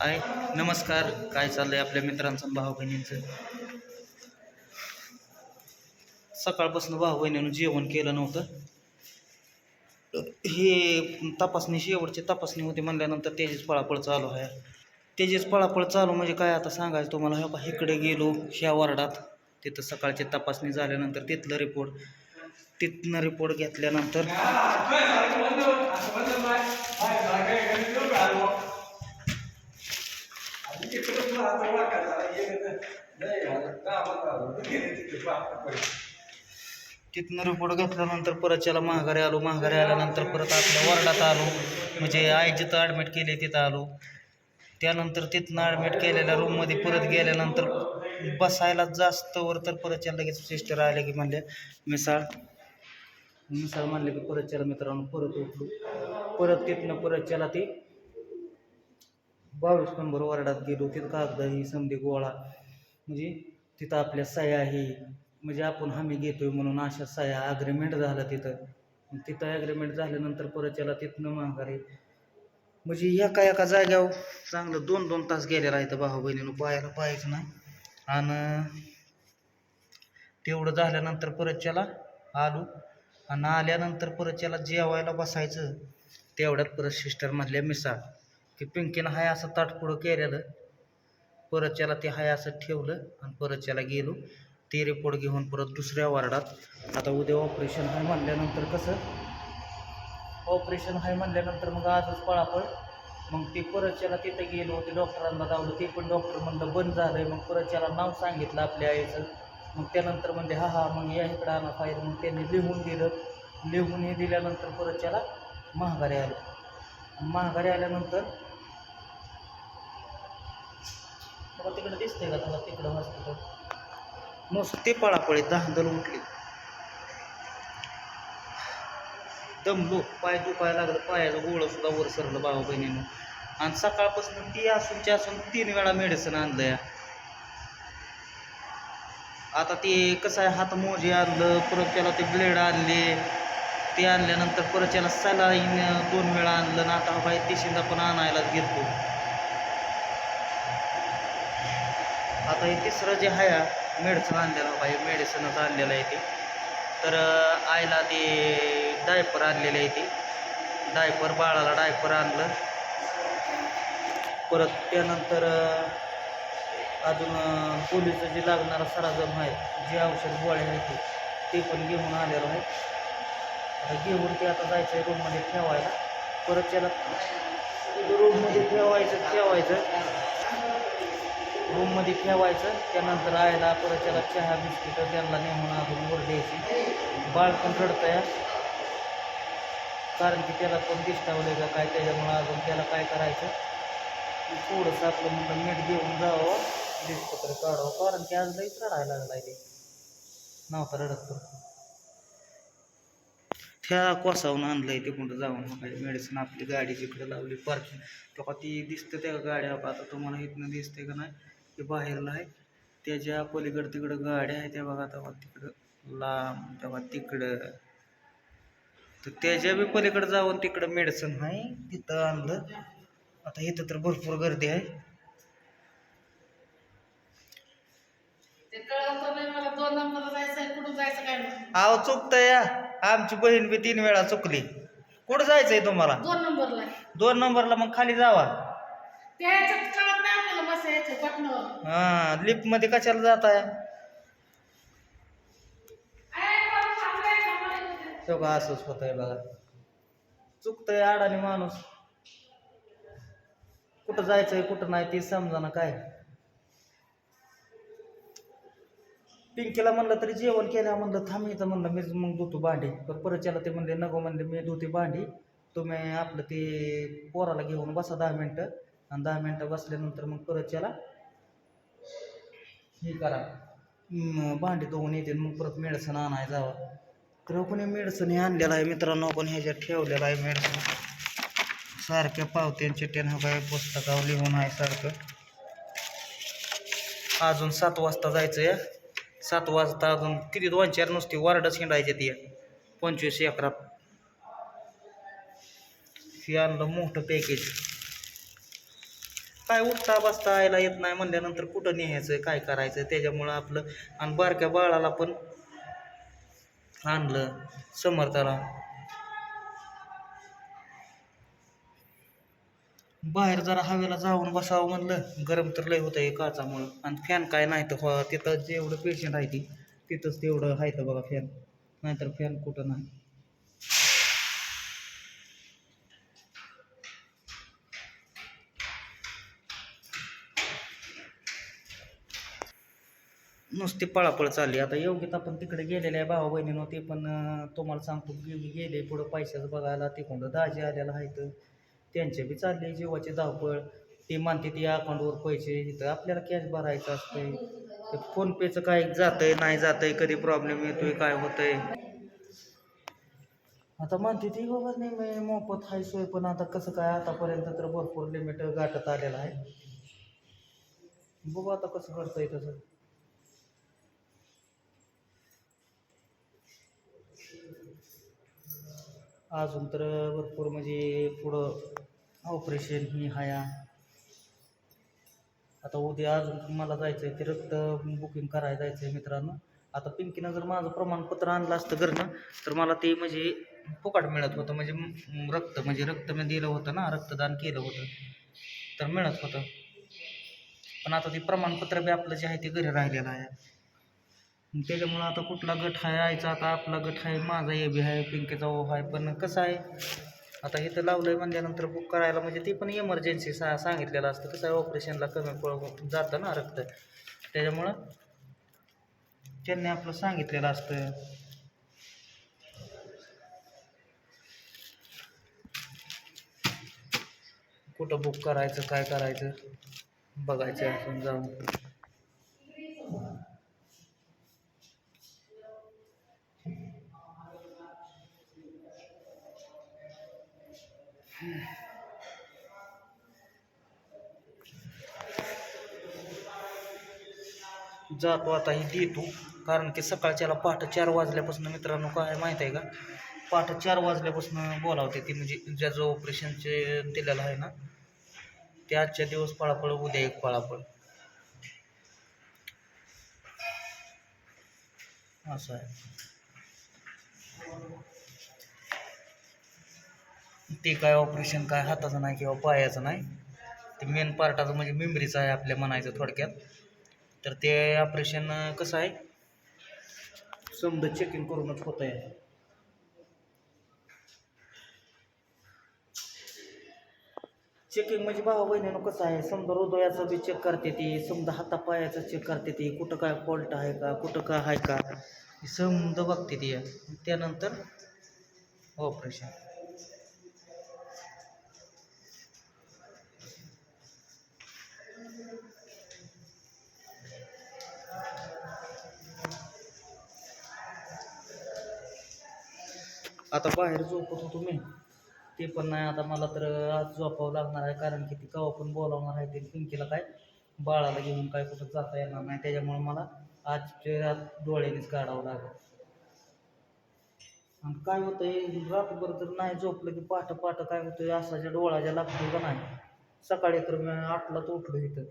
I नमस्कार. काय चाललंय आपल्या मित्रांचं भाऊ बहिणींचं सकाळपासून भाऊ बहिणीनं जेवण केलं नव्हतं. हे तपासणी शेवटची तपासणी होती म्हणल्यानंतर तेजीच पळापळ चालू आहे. तेजीच पळापळ चालू म्हणजे काय आता सांगायचं तुम्हाला? हे बा इकडे गेलो ह्या वार्डात. तिथं सकाळची तपासणी झाल्यानंतर तिथलं रिपोर्ट तिथनं रिपोर्ट घेतल्यानंतर तिथनं रिपोर्ट घेतल्यानंतर परत त्याला माघारी आलो. माघारी आल्यानंतर परत आपल्या वार्डात आलो. म्हणजे आई जिथं ॲडमिट केली तिथं आलो. त्यानंतर तिथनं ॲडमिट केलेल्या रूममध्ये परत गेल्यानंतर बसायला जास्त वर तर परत त्याला लगेच सिस्टर आले की म्हणले मिसाळ. मिसाळ म्हणले की परत त्याला मित्रांनो परत उठलो. परत तिथनं परत त्याला ते बावीस नंबर वार्डात गेलो तिथं कागद ही संधी गोळा. म्हणजे तिथं आपल्या सह्या ही म्हणजे आपण हमी घेतोय म्हणून अशा सह्या ॲग्रीमेंट झालं तिथं. तिथं ॲग्रीमेंट झाल्यानंतर परत त्याला तिथनं माघारी. म्हणजे एका एका जाग्यावर चांगलं दोन दोन तास गेलेला आहे तर भाऊ बहिणीनं पाहायला पाहायचं नाही. आणि तेवढं झाल्यानंतर परत त्याला आलो. आणि आल्यानंतर परत त्याला जेवायला बसायचं. तेवढ्यात परत सिस्टर म्हणल्या मिसाळ की पिंकीनं हाय असं ताटपुडं केलेलं. परत त्याला ते हाय असं ठेवलं आणि परत त्याला गेलो. ते रिपोर्ट घेऊन परत दुसऱ्या वार्डात. आता उद्या ऑपरेशन हाय म्हणल्यानंतर कसं? ऑपरेशन हाय म्हणल्यानंतर मग आजच पळापळ. मग ते परतच्याला तिथं गेलो ते डॉक्टरांना लावलं ते पण डॉक्टर म्हणलं बंद झालं आहे मग परत नाव सांगितलं आपल्या आईचं. मग त्यानंतर म्हणजे हा हा मग या इकडं आणा फाईल मग त्यांनी लिहून दिलं. लिहून हे दिल्यानंतर परत त्याला महागारी आलं. महागारी आल्यानंतर बघा तिकडे दिसतंय का? त्याला तिकडं हॉस्पिटल नुसती पळापळी धांदल उठली. दमलो पाय दुखायला लागलं पायाचं गोळं सुद्धा वर सरलं बाबा बहिणीनं. आणि सकाळपासून ती असूनची असून तीन वेळा मेडिसिन आणलं या आता ते कसं आहे हात मोजे आणलं परत त्याला ते ब्लेड आणले. ते आणल्यानंतर परत त्याला सलाईन दोन वेळा आणलं आणि आता बाई तिशिंदा पण आणायलाच घेतो. आता हे तिसरं जे आहे मेडिसिन आणलेलं बाई मेडिसिनच आणलेलं आहे ते. तर आईला ते डायपर आणलेले आहे ते. डायपर बाळाला डायपर आणलं. परत त्यानंतर अजून अं, पोलीचं जे लागणारा सराजम आहे जे औषध गोळ्या आहेत ते पण घेऊन आलेलो आहे. आता घेऊन ते आता जायचं आहे रूममध्ये ठेवायला. परत त्याला रूममध्ये ठेवायचं ठेवायचं. रूममध्ये ठेवायचं. त्यानंतर आयला परत त्याला चहा बिस्किटं त्यांना नेऊन अजून वर द्यायची. बाळ पण रडतंय. कारण की त्याला पण दिसतावलं का काय त्याच्यामुळं अजून त्याला काय करायचं? थोडंसं आपलं म्हणलं मीठ घेऊन जावं. दिसपत्र काढावं. कारण की आज लईच रडायला लागलाय ते. नव्हता रडत तर त्या कोसावून आणलंय ते कुठं जाऊन काय मेडिसिन आपली गाडी जिकडे लावली पार्किंग तेव्हा ती दिसतं त्या गाड्या आता तुम्हाला इथनं दिसते का नाही? ते बाहेरला आहे. त्याच्या पलीकडं तिकडं गाड्या आहे. त्या बघा तेव्हा तिकडं लांब तेव्हा तिकडं. तर त्याच्या बी पलीकडं जाऊन तिकडं मेडिसिन आहे. तिथं आणलं. आता इथं तर भरपूर गर्दी आहे. नाही नाही. आव चुकतं या. आमची बहीण बी तीन वेळा चुकली. कुठं जायचंय तुम्हाला? दोन नंबरला दोन नंबरला मग खाली जावा. त्या ह्याच्यात कळत नाही आपल्याला बसायचं पटनावर हा लिफ्टमध्ये कशाला जाताय? तेव्हा असंच होत आहे बघा. चुकतंय अडाणी माणूस. कुठं जायचंय कुठं नाही ते समजा ना काय. पिंकीला म्हणलं तरी जेवण केलं म्हणलं थांब इथं म्हणलं मीच मग धुतो भांडी. पण परत त्याला ते म्हणले नको म्हणले मी धुते भांडी. तुम्ही आपलं ते पोराला घेऊन बसा दहा मिनटं. आणि दहा मिनटं बसल्यानंतर मग परत त्याला हे करा. भांडी धुवून येते मग परत मेडसन आणाय जावं. तर पण मेडसन हे आणलेलं आहे मित्रांनो पण ह्याच्यात ठेवलेलं आहे मेडसन. सारख्या पावत्यांचे टेन काय पुस्तकावर लिहून आहे सारखं. अजून सात वाजता जायचं या सात वाजता अजून किती दोन चार नुसती वार्डच हिंडायचे ती. पंचवीस एकरात. हे आणलं मोठं पॅकेज काय उठता बसता यायला येत नाही म्हणल्यानंतर कुठं न्यायचं काय करायचं? त्याच्यामुळं आपलं आणि बारक्या बाळाला पण आणलं समर्थाला. बाहेर जरा हवेला जाऊन बसावं म्हणलं. गरम तर लय होतं आहे काचामुळं. आणि फॅन काय नाही तर हो तिथं जेवढं पेशंट आहे ती तिथंच तेवढं आहे तर बघा फॅन नाहीतर फॅन कुठं नाही. नुसती पळापळ चालली. आता योग्यता आपण तिकडे गेलेले आहे भावा बहिणीनं ते पण तुम्हाला सांगतो गे- गेले पुढं पैशाचं बघायला तिकडं दाजी आलेला आहे तर त्यांचे बी चालले जीवाची धावपळ. ती मानते ती अकाउंटवर पैसे इथं आपल्याला कॅश भरायचं असतंय. ते फोनपेचं काय जातंय नाही जातंय कधी प्रॉब्लेम येतोय काय होतंय? आता म्हणते ती बाबा नाही मोफत हाय सोय पण आता कसं काय आतापर्यंत तर भरपूर लिमिट गाठत आलेलं आहे. बघू आता कसं करता येईल तसं? अजून तर भरपूर म्हणजे पुढं ऑपरेशन ही हाया. आता उद्या अजून मला जायचं आहे ते रक्त बुकिंग करायला जायचं आहे मित्रांनो. आता पिंकीनं जर माझं प्रमाणपत्र आणलं असतं घरनं तर मला ते म्हणजे फुकाट मिळत होतं. म्हणजे रक्त म्हणजे रक्त मी दिलं होतं ना रक्तदान केलं होतं तर मिळत होतं. पण आता ते प्रमाणपत्र बी आपलं जे आहे ते घरी राहिलेलं आहे. त्याच्यामुळं आता कुठला गट आहे आयचा आता आपला गट आहे माझा ए बी आहे पिंकेचा ओ आहे पण कसं आहे आता इथं लावलं आहे म्हणल्यानंतर बुक करायला म्हणजे ती पण इमर्जन्सी सा सांगितलेलं असतं कसं आहे ऑपरेशनला कमी पळ जातं ना रक्त. त्याच्यामुळं त्यांनी आपलं सांगितलेलं असतं. कुठं बुक करायचं काय करायचं बघायचं असून जाऊन. जातो आता ही देतो. कारण की सकाळच्याला पहाटे चार वाजल्यापासून मित्रांनो काय माहीत आहे का? पहाटे चार वाजल्यापासून बोलावते ती. म्हणजे ज्याचं ऑपरेशनचे दिलेलं आहे ना ते आजच्या दिवस पळापळ उद्या एक पळापळ. असं आहे. ते काय ऑपरेशन काय हाताचं नाही किंवा पायाचं नाही. ते मेन पार्टाचं म्हणजे मेमरीचं आहे आपल्या म्हणायचं थोडक्यात. तर ते ऑपरेशन कसं आहे? समजा चेकिंग करूनच होत आहे चेकिंग म्हणजे भावा बहिणीनं कसं आहे? समजा हृदयाचं बी चेक करते ती समजा हातापायाचं चेक करते ती कुठं काय फॉल्ट आहे का कुठं काय आहे का हे समजा बघते ती. त्यानंतर ऑपरेशन आता बाहेर झोपत होतो मी. ते पण नाही आता मला तर आज झोपावं लागणार आहे कारण की ती कवा पण बोलावणार आहे ते पिंकीला काय बाळाला घेऊन काय कुठं जाता येणार नाही. त्याच्यामुळे मला आजच्या रात डोळ्यानेच काढावं लागेल. आणि काय होतंय रात्रभर तर नाही झोपलं की पाठ पाठ काय होतंय असाच्या डोळाच्या लागतो का नाही. सकाळी तर मी आठलाच उठलो इथं.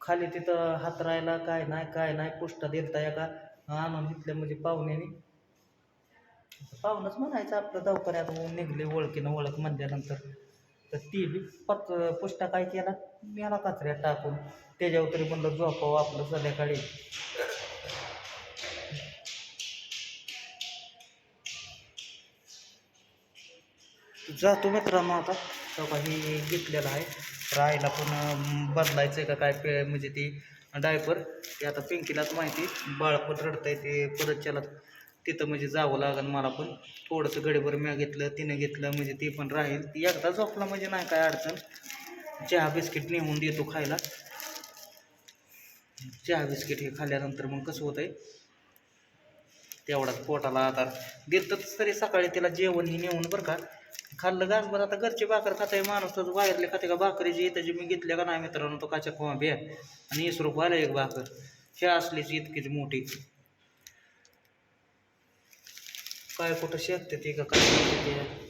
खाली तिथं हात राहायला काय नाही काय नाही पुष्टा दिलता एका आणून इथल्या म्हणजे पाहुण्याने. पाहुणच म्हणायचं आपलं दवाखान्यात निघले ओळखीनं ओळख म्हणल्यानंतर. तर ती बी पत पुष्टा काय केला? मेला कचऱ्यात टाकून. त्याच्यावर तरी म्हणलं झोपावं आपलं संध्याकाळी. जातो मित्रांनो आता. चौकाही हे आहे. राहायला पण बदलायचं आहे का काय पे म्हणजे ती डायपर. ते आता पिंकीलाच माहिती. बाळ पण रडतंय ते परत त्याला तिथं म्हणजे जावं लागेल मला पण. थोडंसं गडीभर म्या घेतलं तिनं घेतलं म्हणजे ती पण राहील. ती एकदा झोपला म्हणजे नाही काय अडचण. चहा बिस्किट नेऊन देतो खायला. चहा बिस्किट हे खाल्ल्यानंतर मग कसं होतंय? तेवढाच पोटाला आधार देतच तरी सकाळी तिला जेवण हे नेऊन बरं का. खाल्लं घासभर आता घरची भाकर खाताय माणूस तर बाहेरले खाते का? भाकरीची इथं जी मी घेतल्या का नाही मित्रांनो तो काच्या खोमा बिया आणि वीस रुपयाला एक भाकर. हे असलीची इतकीच मोठी. काय कुठं शेकते ती का काय करते